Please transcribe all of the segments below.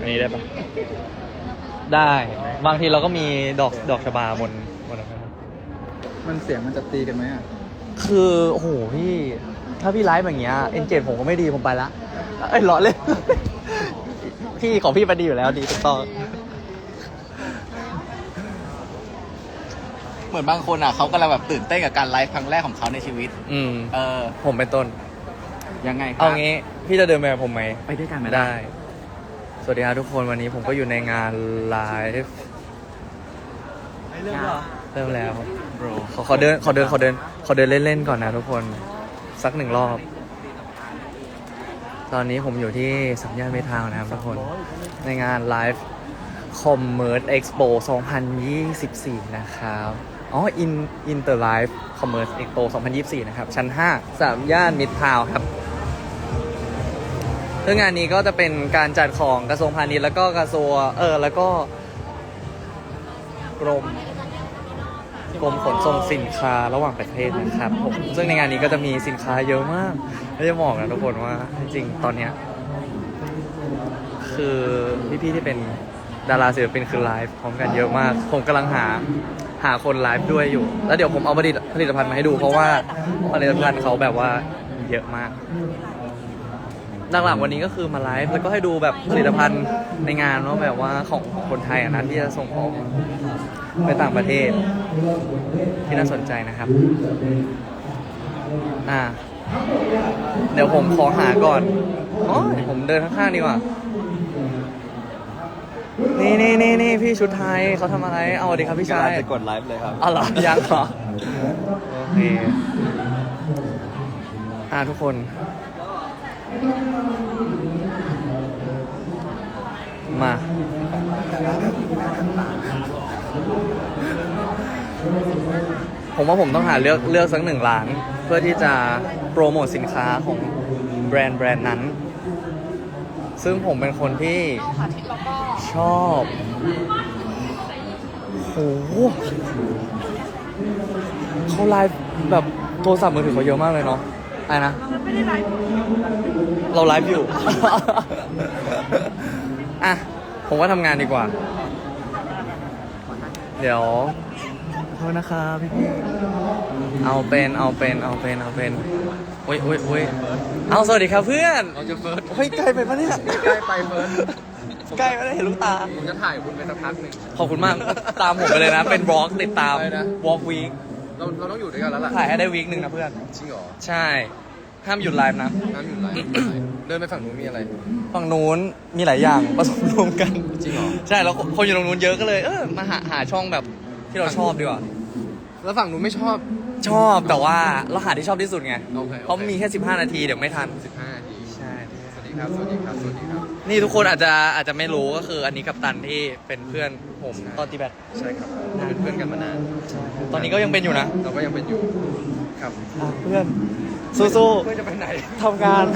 อันนี้ได้ปะได้ บางทีเราก็มีดอกดอกชบาบนบนนั้นมันเสียงมันจะตีกันไหมอะ คือโอ้โหพี่ ถ้าพี่ไลฟ์อย่างเงี้ยเอนเจนผมก็ไม่ดีผมไปละเอ้ยล้อเล่น พี่ของพี่ไปดีอยู่แล้วดีถูกต้อง เหมือนบางคนอะเขากำลังแบบตื่นเต้นกับการไลฟ์ครั้งแรกของเขาในชีวิต อืม เออ ผมเป็นต้น ยังไงครัเอางี้ พี่จะเดินไปกับผมไหมไปด้วยกันไหมได้ สวัสดีครับทุกคนวันนี้ผมก็อยู่ในงานไลฟ์เริ่มแล้วเริ่มแล้วโบรขอขอเดินขอเดินขอเดินขอเดินเล่นๆก่อนนะทุกคนสักหนึ่งรอบ ตอนนี้ผมอยู่ที่สัญญาณเมทาวน์นะครับทุกคน ในงาน Live Commerce Expo 2024 นะครับ อ๋อ In Inter Live Commerce Expo 2024 นะครับ ชั้น 5 สามย่านมิตรทาวน์ครับ ซึ่งงานนี้ก็จะเป็นการจัดของกระทรวงพาณิชย์แล้วก็กระทรวงเออแล้วก็กรมกรมขนส่งสินค้าระหว่างประเทศนะครับผมซึ่งในงานนี้ก็จะมีสินค้าเยอะมากแล้วจะบอกนะทุกคนว่าจริงๆตอนเนี้ยคือพี่ๆที่เป็นดาราศิลปินคือไลฟ์พร้อมกันเยอะมาก ผมกำลังหาหาคนไลฟ์ด้วยอยู่ แล้วเดี๋ยวผมเอาผลิตผลิตภัณฑ์มาให้ดู เพราะว่าผลิตภัณฑ์เขาแบบว่าเยอะมาก หลักๆวันนี้ก็คือมาไลฟ์แล้วก็ให้ดูแบบผลิตภัณฑ์ในงานว่าแบบว่าของของคนไทยอะนะที่จะส่งออกไปต่างประเทศ ที่น่าสนใจนะครับ อ่า เดี๋ยวผมขอหาก่อนอ๋อผมเดินข้างๆดีกว่านี่นี่นี่นี่พี่ชุดไทยเขาทำอะไร เอาสวัสดีครับพี่ชายจะกดไลฟ์เลยครับอ๋อเหรอยังเหรอ โอเค อ่าทุกคน มา ผมว่าผมต้องหาเลือกเลือกสักหนึ่งร้าน เพื่อที่จะโปรโมทสินค้าของแบรนด์แบรนด์นั้น ซึ่งผมเป็นคนที่ชอบโหเขาไลฟ์แบบโทรศัพท์มือถือเขาเยอะมากเลยเนาะ อะไรนะเราไลฟ์อยู่ อะ ผมว่าทำงานดีกว่า เดี๋ยวขอโทษนะครับพี่พี่ๆเอาเป็น เอาเป็น เอาเป็น เอาเป็นโอ้ยโอ้ยโอ้ยเอาสวัสดีครับเพื่อน เราจะเฟิร์สเฮ้ยไกลไปปะเนี่ย ใกล้ไปเฟิร์สใกล้ไปได้เห็นลูกตา ผมจะถ่ายคุณไปสักพักหนึ่งขอบคุณมาก ตามผมไปเลยนะ เป็นวอล์กติดตามอะไรนะวอล์กวีค เราเราต้องอยู่ด้วยกันแล้วล่ะถ่ายให้ได้วีคหนึ่งนะเพื่อน จริงเหรอใช่ ห้ามหยุดไลฟ์นะน้ำอยู่ไหนเดินไปฝั่งนู้นมีอะไร ฝั่งนู้นมีหลายอย่างผสมรวมกันจริงเหรอ ใช่แล้วคนอยู่ตรงนู้นเยอะก็เลยเออมาหาหาช่องแบบที่เราชอบดีกว่า แล้วฝั่งนู้นไม่ชอบ ชอบแต่ว่าเราหาที่ชอบที่สุดไงโอเคโอเค เพราะมีแค่ 15 นาทีเดี๋ยวไม่ทัน15นาทีใช่สวัส ดีครับ สวัสดีครับ สวัสดีครับ นี่ทุกคนอาจจะอาจจะไม่รู้ก็คืออันนี้กัปตันที่เป็นเพื่อนผมใช่ตอนตีแบตใช่ครับเราเป็นเพื่อนกันมานาน ตอนนี้ก็ยังเป็นอยู่นะ เราก็ยังเป็นอยู่ครับอะเพื่อนสู้เพื่อนจะไปไหน ๆทำงาน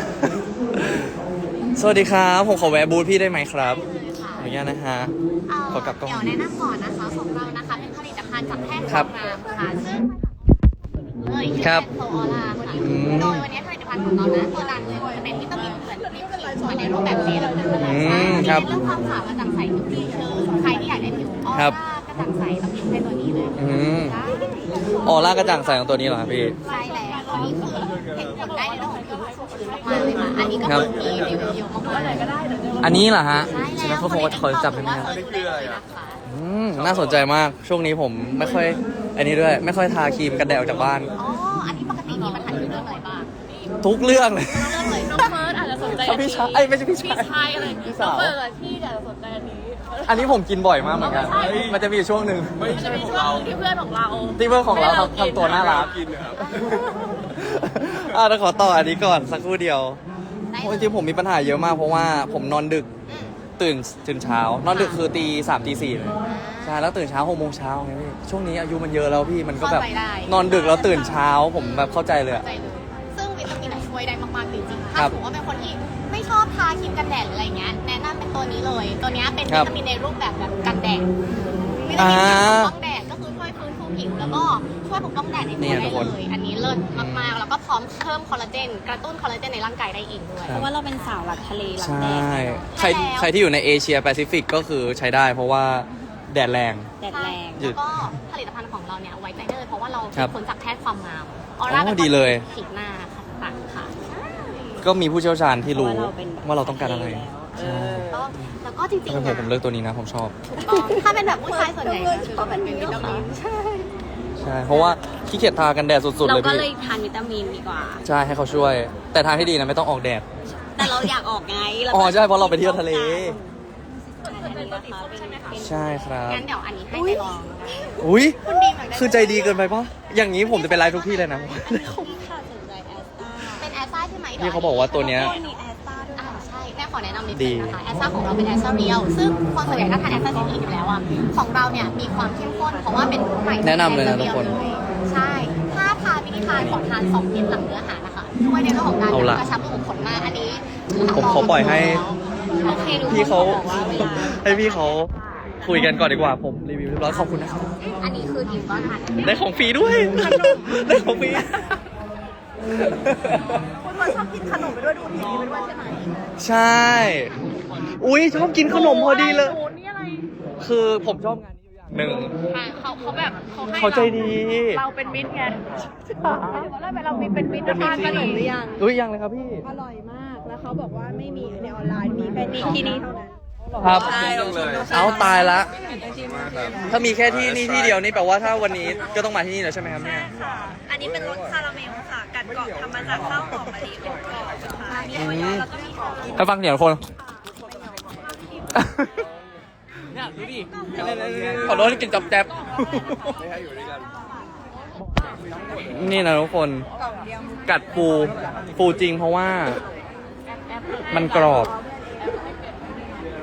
สวัสดีครับ ผมขอแวะบูธพี่ได้ไหมครับอนุญาตนะฮะ เอ่อขอกลับกล้องเดี๋ยวแนะนำก่อนนะคะของเรานะคะ เป็นผลิตภัณฑ์จากแพทย์ครับงามค่ะซึ่งเลยชื่อครับแพทย์โซออร่าค่ะอืม โดยวันนี้ผลิตภัณฑ์ของเรานะตัวดังเลยจะเป็นวิตามินเหมือนลิป สติกในรูปแบบเซรั่มอืมใช่ครับเน้นเรื่องความขาวกระจ่างใสทุกที่คือใครที่อยากได้ผิวออครัร่าบ กระจ่างใสต้องหยิบให้ตัวนี้เลยอืมใช่ออร่ากระจ่างใสของตัวนี้เหรอครับพี่ ใช่แล้วตัวนี้คือเห็นผลได้ในเรื่องของผิวชุ่มชื้นมากๆเลยค่ะ อันนี้ก็ครับ คือมีรีวิวเยอะมากๆเลยก็ได้อันนี้เหรอฮะใช่ฉันแล้วก็คงขอจับได้ไหมครับอันนี้คืออะไรอะอืมน่าสนใจมาก ช่วงนี้ผมไม่ค่อย อันนี้ด้วย ไม่ค่อยทาครีมกันแดดออกจากบ้าน อ๋อ อันนี้ปกติมีปัญหาเรื่องอะไรบ้างทุกเรื่องเลย เรื่อง เลยน้องเฟิร์สอาจจะสนใจถ้าพี่ชายเอ้ยไม่ใช่พี่ชายพี่ชายอะไรพี่สาวน้องเฟิร์สอะพี่อาจจะสนใจอันนี้อันนี้ผมกินบ่อยมากเหมือนกันไม่ใช่ มันจะมีอยู่ช่วงหนึ่งมันจะมีช่วงหนึ่งที่เพื่อนของเราที่เพื่อนของเราทำทำตัวน่ารัก กินนะครับ อะเดี๋ยวขอต่ออันนี้ก่อนสักครู่เดียวได้จริงๆผมมีปัญหาเยอะมากเพราะว่าผมนอนดึกอืมตื่นตื่นเช้า นอนดึกคือตีสามตีสี่เลยใช่แล้วตื่นเช้าหกโมงเช้าไงพี่ช่วงนี้อายุมันเยอะแล้วพี่มันก็แบบเข้าใจได้ นอนดึกแล้วตื่นเช้าผมแบบเข้าใจเลยอะ ใจเลยซึ่งวิตามินอะช่วยได้มากๆจริงๆครัถ้าบสมมติว่าเป็นคนที่ไม่ชอบทาค รีมกันแดดหรืออะไรเงี้ยแนะนำเป็นตัวนี้เลย ตัวเนี้ยเป็นครัวิบตามินในรูปแบบแบบกันแดดวิตามินอ่ากันปกป้องแดดก็คือช่วยฟื้นฟูผิวแล้วก็ช่วยปกป้องแดดในเนี่ตัวยได้ทุกคน เลยอันนี้เลิศมากๆแล้วก็พร้อมเพิ่มคอลลาเจนกระตุ้นคอลลาเจนในร่างกายได้อีกด้วย เพราะว่าเราเป็นสาวหลักทะเลหลักใช่แดดใครใครที่อยู่ในเอเชียแปซิฟิกก็คือใช้ได้เพราะว่าแดดแรง แดดแรงหยุแล้ดวก็ผลิตภัณฑ์ของเราเนี่ยไว้ใจได้เลยเพราะว่าเราครับเป็นคนจากแพทย์ความงามออร่าอ๋อเป็นดีเลย ผิวหน้าค่ะต่างค่ะ ก็มีผู้เชี่ยวชาญที่รู้เพราะว่าเราเป็นแบบว่าเราต้องการอะไรเออก็แล้วก็จริงถ้าๆเป็นผมนะผมเลือกตัวนี้นะผมชอบ ถูกต้องถ้าเป็นแบบผู้ชายส่วนใหญ่นะคือเป็นวิตามินใช่ใช่ เพราะว่าขี้เกียจทากันแดดสุดๆเราเลยก็พี่ เลยทานวิตามินดีกว่า ใช่ให้เขาช่วย แต่ทางที่ดีนะไม่ต้องออกแดด แต่เราอยากออกไงเราอ๋อใช่เพราะเราไปเที่ยวทะเล อันนี้นะคะเป็นเป็นใช่ครับ งั้นเดี๋ยวอันนี้ให้ไปลองนะคะ อุ้ยคุณดีมอยากได้คือใจดีเกินไปปะอย่างนี้ผมจะไปไลฟ์ทุกที่เลยนะ แอสซ่าใช่ไหมดี๋พี่ยวเขาบอกว่าตัวเนี้ย มีแอสตาด้วยอ่าใช่แม่ขอแนะนำนิดดีนึงนะคะแอสซ่าของเราเป็นแอสซ่าเรียลซึ่งคนส่วนใหญ่ถ้าทานแอสซ่าซีอีอยู่แล้วอะของเราเนี่ยมีความเข้มข้นเพราะว่าเป็นรุ่นใหม่แนะนำเลยนะทุกคน ใช่ ถ้าทานวิธีทานขอทานสองเม็ดหลังเนื้ออาหารนะคะช่วยในเรื่องของการเอาละกระชับรูขุมขนมากอันนี้ผมขอปล่อยให้โอเคดูพี่เขาบอกว่าเวลาให้พี่เขาคุยกันก่อนดีกว่าผมรีวิวเรียบร้อยขอบคุณนะครับอันนี้คือดิมก็ทานได้ของฟรีด้วย ได้ของฟรี คุณมาชอบกินขนมไปด้วยดูทีวีไปด้วยใช่ไหมใช่ อุ้ยชอบกินขนมพอดีเลยนี่อะไรคือผมชอบงานนี้อยู่อย่างหนึ่งเขาเขาแบบเขาให้เขาใจดี เราเป็นมิตรไงเราเรามีเป็นมิตรทานขนมหรือยัง อุ้ยยังเลยครับพี่ อร่อยมาก แล้วเขาบอกว่าไม่มีในออนไลน์ มีแค่ที่ที่นี่เท่านั้น ครับ ใช่เอาตายละ ถ้ามีแค่ที่นี่ที่เดียวนี่แปลว่าถ้าวันนี้ก็ต้องมาที่นี่แล้วใช่ไหมครับเนี่ยค่ะ อันนี้เป็นรสคาราเมลค่ะ กัดกรอบทำมาจากข้าวหอมมะลิอบกรอบค่ะมีโอโยแล้วก็มีหอมถ้าฟังเสียงคน ขอโทษที่กินจับแจ๊บนี่นะทุกคน กัดปูปูจริงเพราะว่า มันกรอบ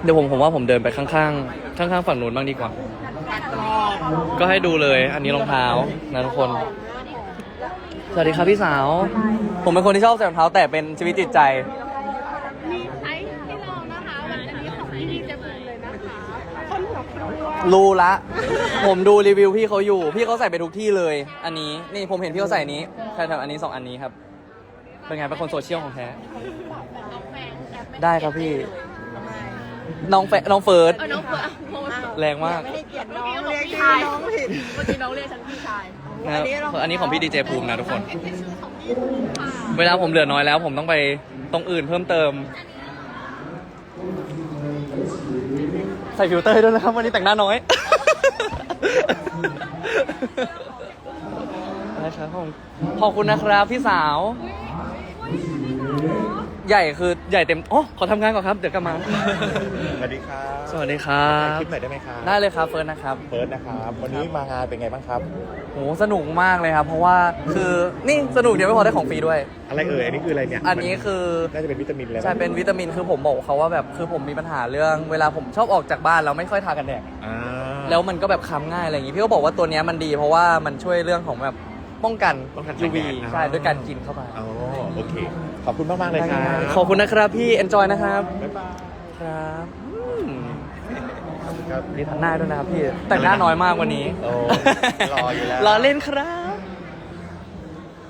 เดี๋ยวผมผมว่าผมเดินไปข้างๆ ข้างๆ ฝั่งนู้นบ้างดีกว่า ก็ให้ดูเลย อันนี้รองเท้านะทุกคน สวัสดีครับพี่สาว ผมเป็นคนที่ชอบใส่รองเท้าแต่เป็นชีวิตจิตใจไอ้ที่ลองนะคะวันนี้ของพี่ดีเจบูนเลยนะคะคนหัวครัวรู้ละ ผมดูรีวิวพี่เขาอยู่ พี่เขาใส่ไปทุกที่เลย อันนี้ นี่ผมเห็นพี่เขาใส่อันนี้ใช่ครับอันนี้สองอันนี้ครับ เป็นไงเป็นคนโซเชียลของแท้ ได้ครับพี่ น้องแฟน้องเฟิร์ส เออน้องเฟิร์นแรงมาก ไม่ให้เกียรติน้องเรีเรียยกกพี่ชื่อชายน้องผิดเมื่อกี้น้องเรียกฉันพี่ชายนะครับอันนี้ของพี่ดีเจภูมินะทุกคน เวลาผมเหลือน้อยแล้ว ผมต้องไปตรงอื่นเพิ่มเติม ใส่ฟิลเตอร์ให้ด้วยนะครับ วันนี้แต่งหน้าน้อยนะครับผมขอบคุณนะครับพี่สาว ใหญ่คือใหญ่เต็มอ๋อขอทำงานก่อนครับ เดี๋ยวกลับมา สวัสดีครับสวัสดีครับคลิปหน่อยได้ไหมครับได้เลยครับเฟิร์นนะครับ เฟิร์สนะครับ วันนี้มางานเป็นไงบ้างครับ โหสนุกมากเลยครับ เพราะว่าคือนี่สนุกเดียวไม่พอได้ของฟรีด้วย อะไรเอ่ย อันนี้คืออะไรเนี่ยอันนี้คือ น่าจะเป็นวิตามินแล้วใช่เป็นวิตามินคือผมบอกเขาว่าแบบคือผมมีปัญหาเรื่อง เวลาผมชอบออกจากบ้านแล้วไม่ค่อยทากันแดดอ่าแล้วมันก็แบบค้ำง่ายอะไรอย่างงี้พี่ก็บอกว่าตัวเนี้ยมันดีเพราะว่ามันช่วยเรื่องของแบบ ป้องกันต้องการ UV ใช่ด้วยการกินเข้าไปอ๋อโอเค ขอบคุณมากมากๆเลยครับ ขอบคุณนะครับพี่ enjoy นะครับบ๊ายบายครับอืมครับ นี่ทันหน้าด้วยนะครับพี่ แต่งหน้าน้อยมากวันนี้โอ้รออยู่แล้ว รอเล่นครับ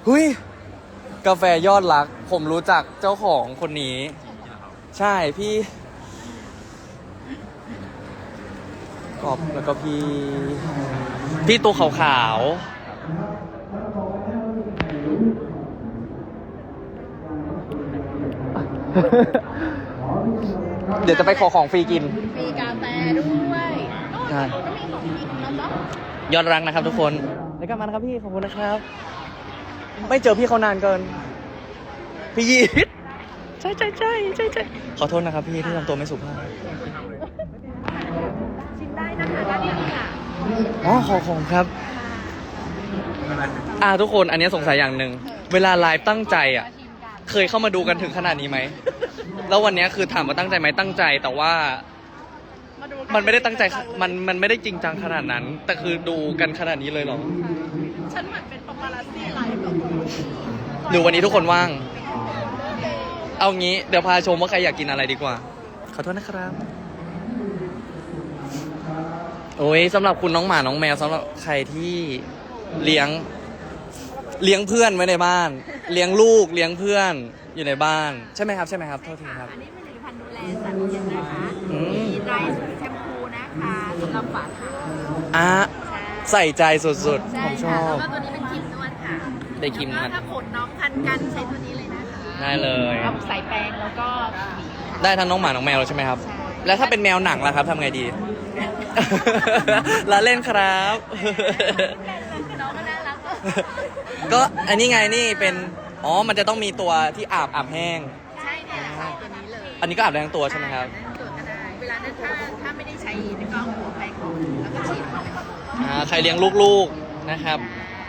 หุยกาแฟยอดรัก ผมรู้จักเจ้าของคนนี้ ใช่พี่กอบแล้วก็พี่ พี่ตัวขาวๆ เดี๋ยวจะไปขอของฟรีกิน มีกาแฟด้วยใช่ ก็มีของกินแล้วก็ยอดรักนะครับทุกคน แล้วกลับมานะครับพี่ ขอบคุณนะครับ ไม่เจอพี่เขานานเกิน พี่ยีดใช่ใช่ใช่ใช่ใช่ขอโทษนะครับพี่ที่ทำตัวไม่สุภาพ ชิมได้นะคะด้านนี้ค่ะอ๋อขอของครับ อ่าทุกคนอันนี้สงสัยอย่างหนึ่ง เวลาไลฟ์ตั้งใจอะ เคยเข้ามาดูกันถึงขนาดนี้ไหม แล้ววันนี้คือถามว่าตั้งใจไหมตั้งใจ แต่ว่ามันไม่ได้ตั้งใจมันมันไม่ได้จริงจังขนาดนั้น แต่คือดูกันขนาดนี้เลยเหรอ ฉันเหมือนเป็นปาปารัสซี่ไลฟ์แบบหรือวันนี้ทุกคนว่าง เอางี้เดี๋ยวพาชมว่าใครอยากกินอะไรดีกว่า ขอโทษนะครับ โอ้ยสำหรับคุณน้องหมาน้องแมวสำหรับใครที่เลี้ยง เลี้ยงเพื่อนไว้ในบ้าน เลี้ยงลูกเลี้ยงเพื่อนอยู่ในบ้าน ใช่ไหมครับใช่ไหมครับโทษทีครับ อันนี้ผลิตภัณฑ์ดูแลสัตว์เลี้ยงนะคะอืม มีไดร์แชมพูนะคะสำหรับฝ่าเท้าอะใช่ใส่ใจสุดๆผมชค่ะอบ แล้วก็ตัวนี้เป็นครีมนวดค่ะได้ครีมนวด แล้วก็ถ้าขนน้องคันกันใช้ตัวนี้เลยนะคะได้เลย เอาใส่แปรงแล้วก็หวีค่ะ ได้ทั้งน้องหมา น้องแมวเลยใช่ไหมครับ ใช่ แล้วถ้าเป็นแมวหนังล่ะครับทำไงดีลาเล่นครับ น้องก็น่ารัก ก็อันนี้ไงนี่เป็นอ๋อมันจะต้องมีตัวที่อาบอาบแห้ง ใช่เนี่ยแหละค่ะตัวนี้เลยอันนี้ก็อาบได้ทั้งตัวใช่ไหมครับตัวก็ได้ เวลานั้นถ้าถ้าไม่ได้ใช้นี่ก็เอาหัวแปรงออกแล้วก็ฉีดเข้าไปอ่าใครเลี้ยงลูกๆนะครับ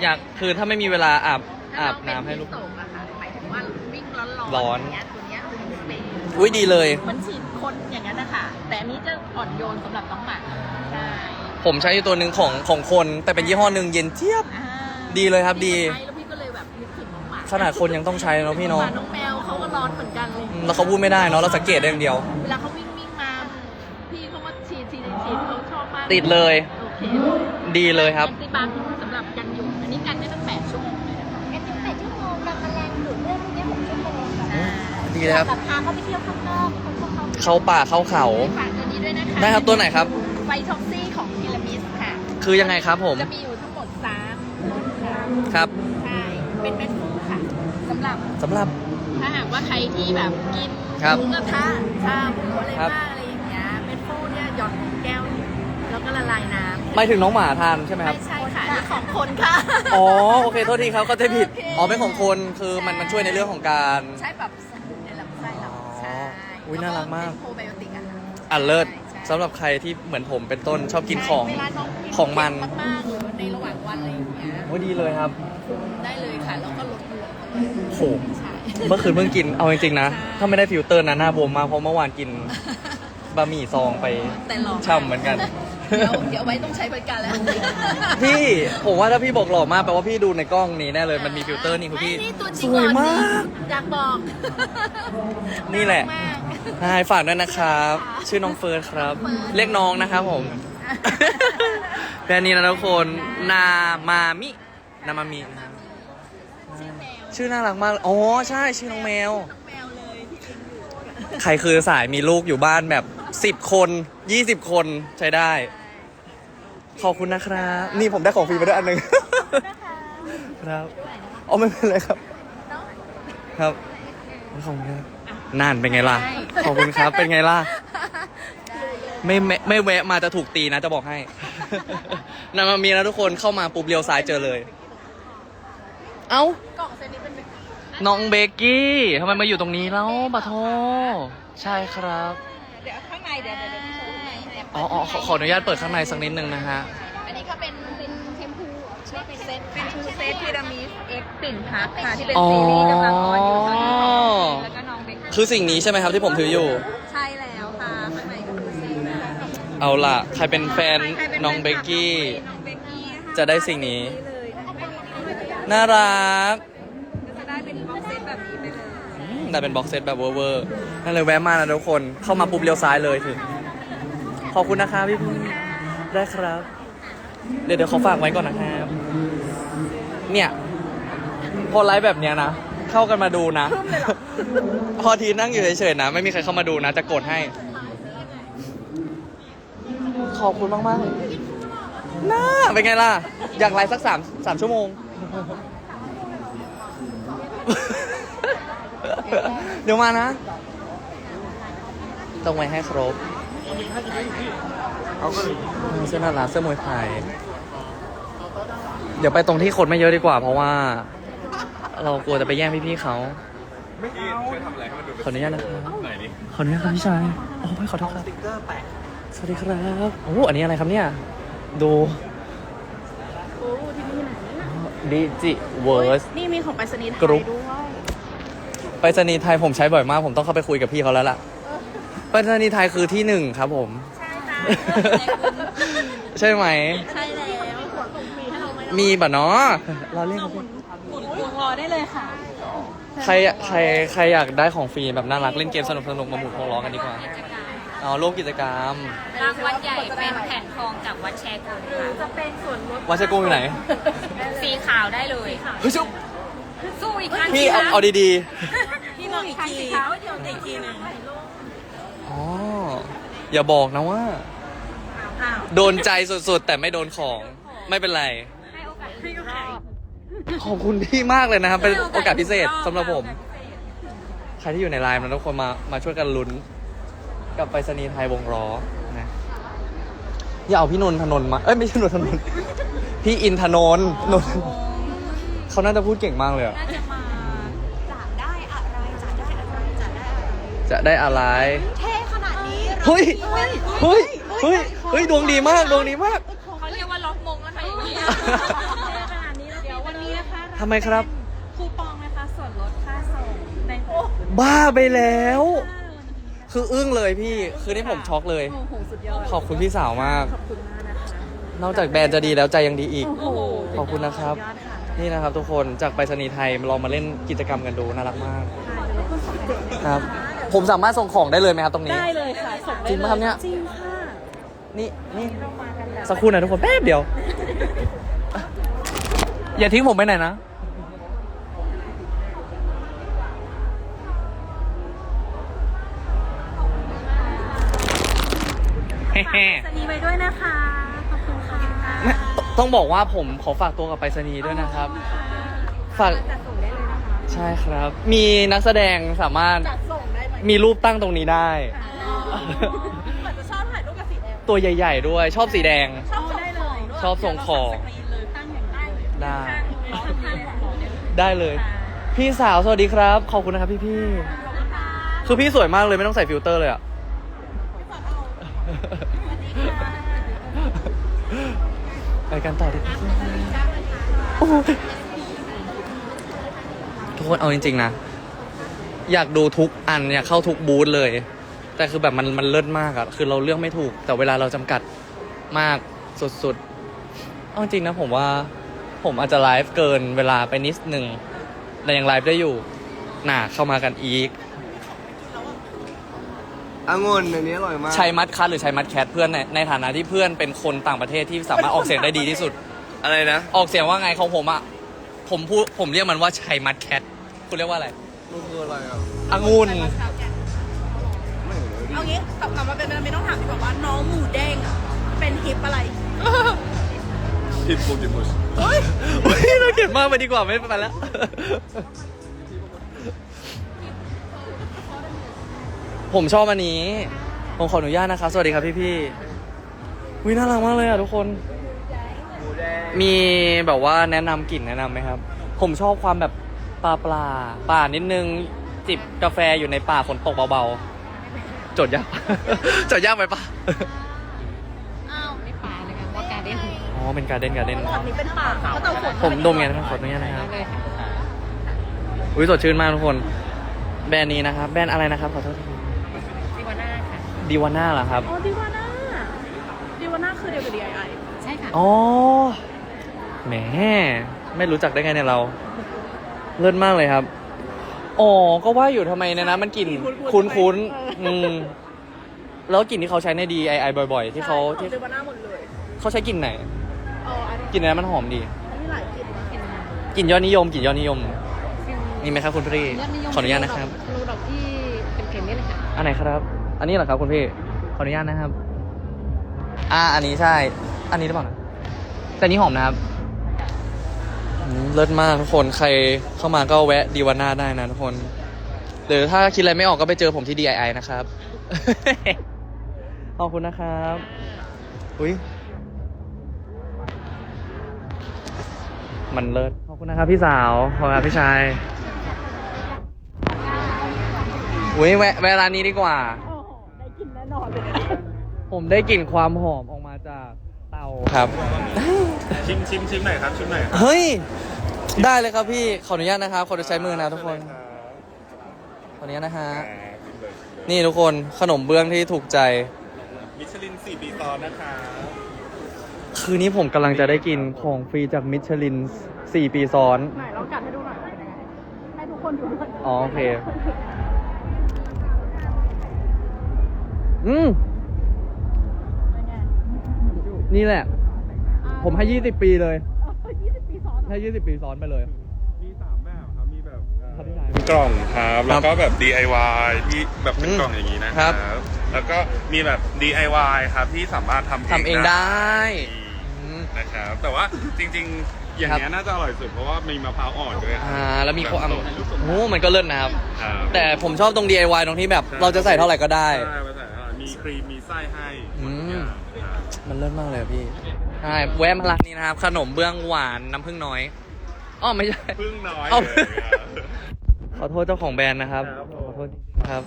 อยากคือถ้าไม่มีเวลาอาบอาบน้ำให้ลูก ถ้าน้องเป็นฮิสโตรกอะค่ะหมายถึงว่าวิ่งร้อนๆร้อน ย่างเงี้ยตัวเนี้ยคือสเปรย์อุ้ยดีเลย เหมันฉีดคนอย่างนั้นนะคะแต่อันนี้จะอ่อนโยนสำหรับน้องหมาใช่ผมใช้อยู่ตัวหนึ่งของของคน แต่เป็นยี่ห้อหนึ่งเย็นเจี๊ยบ อ่าดีเลยครับดี ใช่ ขนาดคนยังต้องใช้เนาะพี่หเนาะมาน้องแมวเขาก็ร้อนเหมือนกันเลยอืมแล้วเขาพูดไม่ได้เนาะเราสังเกตได้อย่างเดียว เวลาเขาวิ่งวิ่งมา พี่เขามาฉีดฉีดฉีดเขาชอบมากติดเลย โอเคเลยดีเลยครับ แอนติบัคสำหรับกันยุงอันนี้กันได้ตั้งแปดชั่วโมงเลยนะคะแอนติแปดชั่วโมงกับแมลงดูดเลือดพวกนี้หกชั่วโมงค่ะอ่าดีเลยครับ แบบพาเขาไปเที่ยวข้างนอกคนพวกเขาเข้าป่าเข้าเขา ฝากตัวนี้ด้วยนะคะได้ครับตัวไหนครับไฟท็อกซี่ของพีระมิดค่ะ คือยังไงครับผมจะมีอยู่ทั้งหมดสามรสค่ะ ครับ ใช่ เป็นเม็ดฟูค่ะ สำหรับสำหรับ ถ้าหากว่าใครที่แบบกินครับหมูกระทะชาบูอะไรครับมากอะไรอย่างเงี้ยเม็ดฟูเนี่ยหยอดแก้วแล้วก็ละลายน้ำไม่ถึงน้องหมาทานใช่ไหมคไม่รับใช่ค่ะนี่ของคนค่ะ อ๋อ โอเค โทษทีครับเข้าใจผิด โอเค อ๋อ เป็นของคน คือมันมันช่วยในเรื่องของการ ใช่แบบสมุนในลำไส้เราอ๋อใช่อุ๊ยน่ารักมาก แล้วเป็นโปรไบโอติกอะค่ะอันเลิศใช่สำหรับใครที่เหมือนผมเป็นต้นชอบกินของเวลาน้องกินของมันเผ็ดมากๆหรือในระหว่างวันอะไรอย่างเงี้ย โอ้ดีเลยครับ ได้เลยค่ะ แล้วก็ลดบวมด้วย โหใช่เมื่อคืนเพิ่งกินเอาจริงๆนะใช่ถ้าไม่ได้ฟิลเตอร์นะหน้าบวมมากเพราะเมื่อวานกินบะหมี่ซองไปแต่หล่อช่ำเหมือนกัน เดี๋ยวเดี๋ยวไว้ต้องใช้บริการแล้ว พี่ผมว่าถ้าพี่บอกหล่อมากแปลว่าพี่ดูในกล้องนี้แน่เลยมันมีฟิลเตอร์นี่คือพี่ไม่นี่ตัวจสริงวยหล่อมาจริงกอยากบอกนี่แหละน่ารักมากใช่ฝากด้วยนะครับ ชื่อน้องเฟิร์สครับ เรียกน้องนะครับผม แค่นี้นะทุกคน นามามิ นามามิ ชื่อน่ารักมาก อ๋อ ใช่ชื่อน้องแมวแมวเลยที่กินอยู่ใครคือสายมีลูกอยู่บ้านแบบสิบ10 คนยี่สิบคนใช้ได้ ขอบคุณนะครับนี่ผมได้ของฟรีมาด้วยอันหนึ่งครับอ๋อไม่เป็นไรครับครับขอบคุณครับนั่นเป็นไงล่ะ ขอบคุณครับ เป็นไงล่ะ ไม่ไม่ไม่แวะมาจะถูกตีนะจะบอกให้นามามีนะทุกคนเข้ามาปุ๊บเลี้ยวซ้ายเจอเลย เอ้า ก น้องเบกกี้ทำไมมาอยู่ตรงนี้แล้วปะโทใช่ครับ เดี๋ยวข้างในเดี๋ยวเดี๋ยวเดี๋ยวพี่โชว์ข้างในอ๋ออ๋อขอขออนุญาตเปิดข้างในสักนิดนึงนะฮะ อันนี้ก็เป็นเป็นแชมพูใช่เป็นเซตเป็นชูเซตพีระมิดเอ็กปิ่นพักค่ะที่เป็นอ๋อซีรีส์กำลังออนอยู่ตอนนี้แล้วก็น้องเบกกี้คือสิ่งนี้ใช่ไหมครับที่ผมถืออยู่ ใช่แล้วค่ะข้างในก็คือซีรีส์เอาล่ะ ใครเป็นแฟนน้องเบกกี้ น้องเบกกี้ค่จะได้สิ่งนี้ เลย น่ารัก อืมได้เป็นบ็อกเซตแบบเวอร์ๆนั่นเลยแวะมานะทุกคน เข้ามาปุ๊บเลี้ยวซ้ายเลยถึง ขอบคุณนะครับพี่พี่ได้ครับ เดี๋ยวเดี๋ยวเขาฝากไว้ก่อนนะครับ เนี่ย พอไลฟ์แบบเนี้ยนะ เข้ากันมาดูนะ พอทีนั่งอยู่เฉยๆนะ ไม่มีใครเข้ามาดูนะ จะกดให้ ขอบคุณมากๆน่าเป็นไงล่ะ อยากไลฟ์สักสามสามชั่วโมง เดี๋ยวมานะต้องไว้ให้ครบเสื้อน่ารักเสื้อมวยไทย เดี๋ยวไปตรงที่คนไม่เยอะดีกว่า เพราะว่า เรากลัวจะไปแย่งพี่ๆเขาช่วยทำอะไรให้มันดูขออนุญาตนะครับไหนดิขออนุญาตครับพี่ชาย โอ้ยขอโทษครับสวัสดีครับโอ้อันนี้อะไรครับเนี่ย ดูดิจิเวิร์สนี่มีของไปรษณีย์ไทยกรุ๊ปด้วย ไปรษณีย์ไทยผมใช้บ่อยมาก ผมต้องเข้าไปคุยกับพี่เขาแล้วล่ะไปรษณีย์ไทยคือที่หนึ่งครับผม ใช่จ้าใช่ไหม ใช่แล้วขวดส่งฟรีให้เราไหมมีบะเนาะเราเล่นครับพี่หมุนพวงรอได้เลยค่ะ ใครใครใครอยากได้ของฟรีแบบน่ารักเล่นเกมสนุกสนุกมาหมุนวงล้อกันดีกว่าอ๋อร่วมกิจกรรมรางวัลใหญ่เป็นแผ่นทองจากวัดแชร์กงค่ะจะเป็นส่วนลดวัชกุงอยู่ไหน สีขาวได้เลยเฮ้ยชุบ สู้อีกครั้งพี่เอาเอาดีพี่ลองอีกทีเดี๋ยวอีกทีหนึงๆอ๋ออย่าบอกนะว่าโดนใจสุดๆ แต่ไม่โดนของไม่เป็นไร ให้โอกาสให้โอกาสขอบคุณพี่มากเลยนะครับ เป็นโอกาสพิเศษสำหรับผม ใครที่อยู่ในไลน์นะทุกคนมามาช่วยกันลุ้น กับไปรษณีย์ไทยวงล้อนะอย่าเอาพี่นนทนนท์มา เอ้ยไม่ใช่นนทนนท์พี่อินทนนท์นนท์ เขาน่าจะพูดเก่งมากเลยอะน่าจะมาจะได้อะไรจะได้อะไรจะได้อะไรจะได้อะไร เท่ขนาดนี้เราเฮ้ย เฮ้ย เฮ้ย เฮ้ย ดวงดีมาก ดวงดีมาก เขาเรียกว่าล็อกมงนะคะอย่างนี้ขนาดนี้เดี๋ยววันนี้นะคะทำไมครับ คูปองนะคะส่วนลดค่าส่งในบ้าไปแล้ว คืออึ้งเลยพี่ คือนี่ผมช็อกเลยโอ้โหสุดยอดขอบคุณพี่สาวมาก ขอบคุณมากนะคะนอกจากแบรนด์จะดีแล้วใจยังดีอีก โอ้โหขอบคุณนะครับยอดค่ะ นี่นะครับทุกคนจากไปรษณีย์ไทยลองมาเล่นกิจกรรมกันดูน่ารักมากครับ ผมสามารถส่งของได้เลยไหมครับตรงนี้ ได้เลยค่ะส่งได้จริงปะครับเนี่ย จริงค่ะนี่นี่สักครู่นะทุกคนแป๊บเดียว อย่าทิ้งผมไปไหนนะเฮ้สนีไปด้วยนะคะ ต้องบอกว่าผมขอฝากตัวกับไปรษณีย์ด้วยนะครับ ฝาก จัดส่งได้เลยนะคะใช่ครับ มีนักแสดงสามารถจัดส่งได้ไหมมีรูปตั้งตรงนี้ได้เหมือนจะชอบถ่ายรูปกับสีแดงตัวใหญ่ ๆ ด้วยชอบสีแดง ชอบได้เลยชอบส่งของเดี๋ยวเราสั่สกรีนเลยตั้งอย่างนี้เลยได้ ข้างๆของเราเนี่ยได้เลย พี่สาวสวัสดีครับ ขอบคุณนะครับพี่พี่ๆคือพี่สวยมากเลยไม่ต้องใส่ฟิลเตอร์เลยอะไปกั นต่อดีกว่าโอ้ยทุกคนเอาจริง ๆ นะ อยากดูทุกอันอยากเข้าทุกบูธเลย แต่คือแบบมันมันเลิศมากอะคือเราเลือกไม่ถูก แต่เวลาเราจำกัดมากสุดๆ เอาจริงนะผมว่าผมอาจจะไลฟ์เกินเวลาไปนิดหนึ่งแต่ยังไลฟ์ได้อยู่น่าเข้ามากันอีก องุ่นอันนี้อร่อยมากชัยมัดคัทหรือชัยมัดแคทเพื่อนในในฐานะที่เพื่อนเป็นคนต่างประเทศที่สามารถออกเสียงได้ดีที่สุด อะไรนะออกเสียงว่าไงของผมอะผมพูดผมเรียกมันว่าชัยมัดแคทคุณเรียกว่าอะไรมันคืออะไรอะองุ่นเอางี้กลับกลับมาเป็นไม่ต้องถามดีกว่าว่าน้องหมูเด้งอะเป็นฮิปอะไรทิปปูจิมุสเฮ้ยเราเก็บมากไปดีกว่าไม่ไปแล้ว ผมชอบอันนี้ ผมขออนุญาตนะครับ สวัสดีครับพี่พี่ๆวิน่ารักมากเลยอะทุกคน มีแบบว่าแนะนำกลิ่นแนะนำไหมครับ ผมชอบความแบบปลาปลาป่านิดนึง จิบกาแฟอยู่ในป่าฝนตกเบาๆ จดยาก จดยากไปปะอ้าวไม่ป่าเลยค่ะว่าการเด่นอ๋อเป็นการเด่นการเด่นตอนนี้เป็นป่าเขาเตาฝนผมดมไงนะครับขออนุญาตนะครับ เลยค่ะ อุ้ยสดชื่นมากทุกคน แบรนด์นี้นะครับ แบรนด์อะไรนะครับ ขอโทษทีดิวาน่าค่ะ ดีวาน่าเหรอครับ อ๋อดิวาน่าดิวาน่าคือเดียวกับ DIY ใช่ค่ะ อ๋อ แหม ไม่รู้จักได้ไงเนี่ยเรา เลิศมากเลยครับ อ๋อ ก็ว่าอยู่ทำไมเนยนะ มันกลิ่นคุ้นๆอืม แล้วกลิ่นที่เขาใช้ใน DIY บ่อย ๆ ที่เขาใช่ที่ของดิวาน่าหมดเลยเขาใช้กลิ่นไหน เอออันนี้กลิ่นนั้นมันหอมดี อันนี้หลายกลิ่นมากกลิ่นยอดนิยมกลิ่นยอดนิยมมีไหมครับคุณพี่ยอดนิยมขออนุญาตนะครับรูดอกที่เป็นเค็มนี่เลยค่ะ อันไหนครับ อันนี้เหรอครับคุณพี่ ขออนุญาตนะครับ อ่า อันนี้ใช่ อันนี้หรือเปล่านะแต่อันนี้หอมนะครับอืมเลิศมากทุกคน ใครเข้ามาก็แวะดีวาน่าได้นะทุกคน หรือถ้าคิดอะไรไม่ออกก็ไปเจอผมที่ DII นะครับ ขอบคุณนะครับอุ้ยมันเลิศ ขอบคุณนะครับพี่สาว ขอบคุณครับพี่ชายอุ้ยแวะแวะร้านนี้ดีกว่าโอ้โหได้กิ นแน่นอนเลยผมได้กลิ่นความหอมออกมาจากเตาครับ ชิมชิมชิมหน่อยครับชิมหน่อยครับเฮ้ย ได้เลยครับพี่ ขออนุญาตนะครับขอใช้มือนะทุกคน ขออนุญาตนะฮะ นี่ทุกคนขนมเบื้องที่ถูกใจ มิชลิน4ปีซ้อนนะคะคืนนี้ผมกำลังจะได้กินของฟรีจากมิชลิน 4 ปีซ้อน ไหนลองกัดให้ดูหน่อยเป็นยังไงให้ทุกคนดูหน่อยอ๋อโอเค อืมนี่แหละ ผมให้ยี่สิบปีเลย20ปีซ้อนให้ยี่สิบปีซ้อนไปเลย มีสามแบบครับ มีแบบเอ่อครับพี่ชาย เป็นกล่องครับ แล้วก็แบบ DIY ที่แบบเป็นอืมกล่องอย่างนี้นะครับแล้วก็มีแบบ DIY ครับที่สามารถทำทำเองได้ อืม นะครับ แต่ว่าจริงๆ อย่างครับเนี้ยน่าจะอร่อยสุดเพราะว่ามีมะพร้าวอ่อนด้วยครับอ่า แล้วมีความแบบสดโอ้มันก็เลิศนะครับ ครับแต่ผมชอบตรง DIY ตรงที่แบบ เราจะใส่เท่าไหร่ก็ได้ ใช่มาใส่เท่าไหร่ มีครีม มีไส้ให้หมดทุกอืมอย่างครับ มันเลิศมากเลยอะพี่ใช่แวะมาร้านนี้นะครับ ขนมเบื้องหวานน้ำผึ้งน้อยอ๋อไม่ใช่ พึ่งน้อยเอา เลยครับ ขอโทษเจ้าของแบรนด์นะครับ ครับผม ขอโทษจริงๆครับ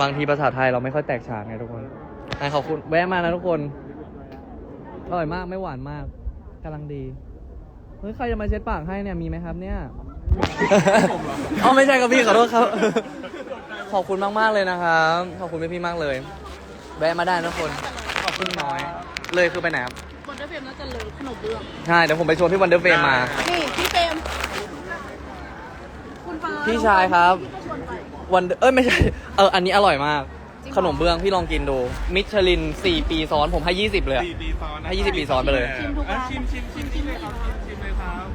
บางทีภาษาไทยเราไม่ค่อยแตกฉานไงทุกคนอะขอบคุณแวะมานะทุกคน อร่อยมากไม่หวานมากกำลังดี เฮ้ยใครจะมาเช็ดปากให้เนี่ยมีไหมครับเนี่ยอ๋อไม่ใช่ครับพี่ขอโทษครับ ขอบคุณมากๆเลยนะครับ ขอบคุณพี่ๆมากเลย แวะมาได้นะทุกคน ขอบคุณน้อย เลยคือไปไหนครับบนเดอร์เฟรมน่าจะเลยขนมเบื้อง ใช่เดี๋ยวผมไปชวนพี่วันเดอร์เฟรมมา นี่พี่เฟรมคุณฟ้าพี่ชายครับ พี่ก็ชวนไปวันเอ้ยไม่ใช่ เอออันนี้อร่อยมาก ขนมเบื้องพี่ลองกินดู มิชลิน 4 ปีซ้อนผมให้ 20 เลยอะ สี่ปีซ้อนนะให้20ปีซ้อนไปเลย ชิมทุกร้านอะชิมชิมชิมชิมเลยครับชิมชิมเลยครับ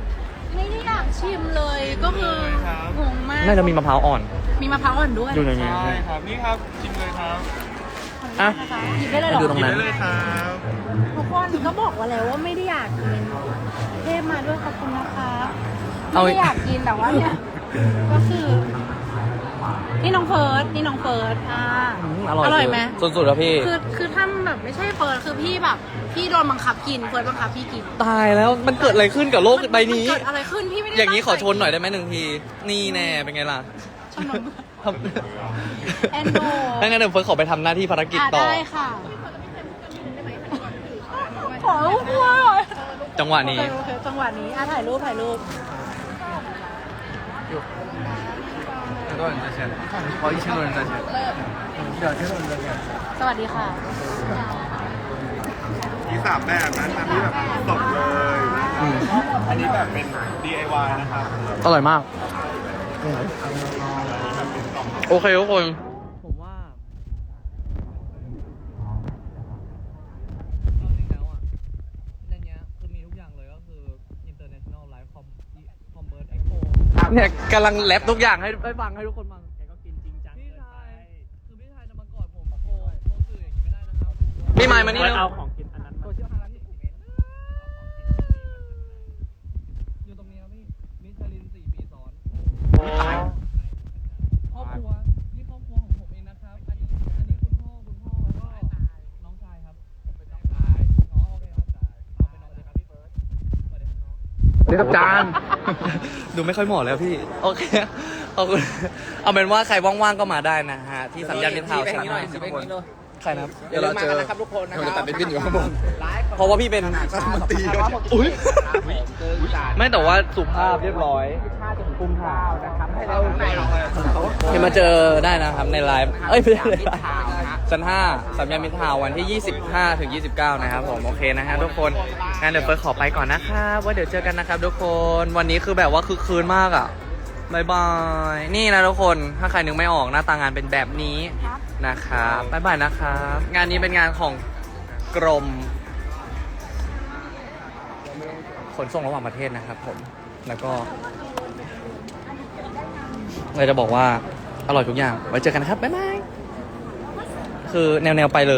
ไม่ได้อยากชิมเลยก็คือเลยครับ งงมาก น่าจะมีมะพร้าวอ่อน มีมะพร้าวอ่อนด้วยอยู่ในนี้ใช่ครับ นี่ครับชิมเลยครับอะนะคะหยิบได้เลยเหรให้ดูตอรง กินนั้นได้เลยครับ ทุกคนก็บอกว่าแล้วว่าไม่ได้อยากกินเทพมาด้วยขอบคุณนะคะเอาไม่ได้อยากกินแต่ว่าเนี่ยก็คือ นี่น้องเฟิร์สนี่น้องเฟิร์สอ่าอืมอร่อยอร่อยไหมสุดๆแล้วพี่ คือคือถ้าแบบไม่ใช่เฟิร์สคือพี่แบบพี่โดนบังคับกินเฟิร์สบังคับพี่กินตายแล้วมันเกิดอะไรขึ้นกับโลกใบนี้ มัเกิดอะไรขึ้นพี่ไม่ได้อย่างนี้ขอชนหน่อยตั้ได้ไหมหนึ่งที นี่แน่เป็นไงล่ะชนนม ทำแอนโดถ้างั้นเดี๋ยวเฟิร์สขอไปทำหน้าที่ภารกิจอะต่อ ได้ค่ะ ขอรูปด้วยจังหวะนี้ โอเคโอเคจังหวะนี้อะถ่ายรูปถ่ายรูปสวัสดีค่ะ มีสามแบบนะครับนี่แบบสดเลยนะครับอันนี้แบบเป็น DIY นะครับ อร่อยมาก โอเคทุกคน ผมว่าจริงแล้วอะในเนี้ยคือมีทุกอย่างเลยก็คือ international live com commerce expo เนี่ยกำลังแรปทุกอย่างให้ให้ฟังให้ทุกคนฟัง แกก็กินจริงจังพี่ชายคือพี่ชายจะมากอดผมโทรโทรสื่ออย่างนี้ไม่ได้นะครับ พี่ไมค์มานี่เอาของกินอันนั้นโซเชียลฮาร์ดที่ผมเองอยู่ตรงนี้ครับพี่ มิชลินสี่ปีซ้อน ครอบครัวนี่ครอบครัวของผมเองนะครับ อันนี้ อันนี้คุณพ่อ คุณพ่อแล้วก็น้องชายครับ ผมเป็นน้องชาย อ๋อโอเคครับเอาเป็นน้องเลยครับพี่เฟิร์สสวัสดีครับน้องสวัสดี ครับจาน ดูไม่ค่อยเหมาะแล้วพี่ โอเคขอบคุณเอาเป็นว่าใครว่างๆก็มาได้นะฮะ ที่สัญญาณเป็นทาวน์ชั้นห้า ใครนะครับเดี๋ยวเราเจอนะครับทุกคนนะครับจะตัดเป็นวินอยู่ข้างบนเพราะว่าพี่เป็นมันตีอุ้ยไม่แต่ว่าสุภาพเรียบร้อยกุมภาเห็นมาเจอได้นะครับในไลฟ์เอ้ยไม่ใช่ในไลฟ์ชั้น5สัญญาณมิตรทาวน์วันที่ 25 ถึง 29 นะครับผมโอเคนะฮะทุกคนงั้นเดี๋ยวเฟิร์สขอไปก่อนนะครับว่าเดี๋ยวเจอกันนะครับทุกคนวันนี้คือแบบว่าคือคืนมากอะบายบาย นี่นะทุกคน ถ้าใครนึกไม่ออกหน้าตางานเป็นแบบนี้ นะครับบายบายนะครับ งานนี้เป็นงานของกรม ขนส่งระหว่างประเทศนะครับผม แล้วก็เลยจะบอกว่า อร่อยทุกอย่าง ไว้เจอกันนะครับ บ๊ายบาย คือแนว ๆ ไปเลย